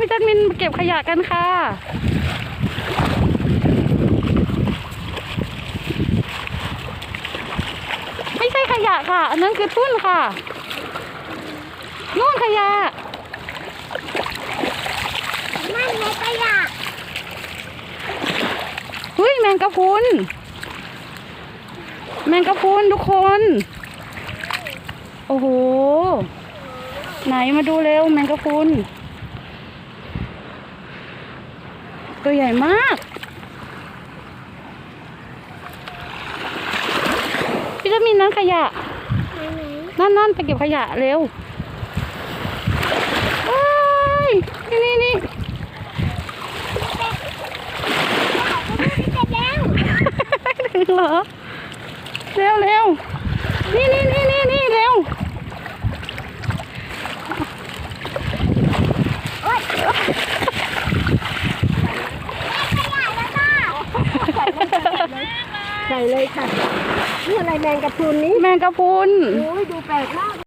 พี่จัดมินเก็บขยะกันค่ะ ไม่ใช่ขยะค่ะ อันนั้นคือทุ่นค่ะนู่นขยะนั่นไงขยะเฮ้ยแมงกะพรุนแมงกะพรุนทุกคน โอ้โห ไหนมาดูเร็วแมงกะพรุน ตัวใหญ่มาก พี่จะมีนั้นขยะไหนนั่นนั่นไปเก็บขยะเร็วว้ายนี่นี่นี่ๆเสร็จแล้วถึงเหรอ เร็วเร็วนี่นี่นี่นี่นี่เร็ว ขยะแล้วค่ะ ใส่เลยค่ะ นี่อะไรแมงกะพรุนนี้ แมงกะพรุน โอ้ยดูแปลกมาก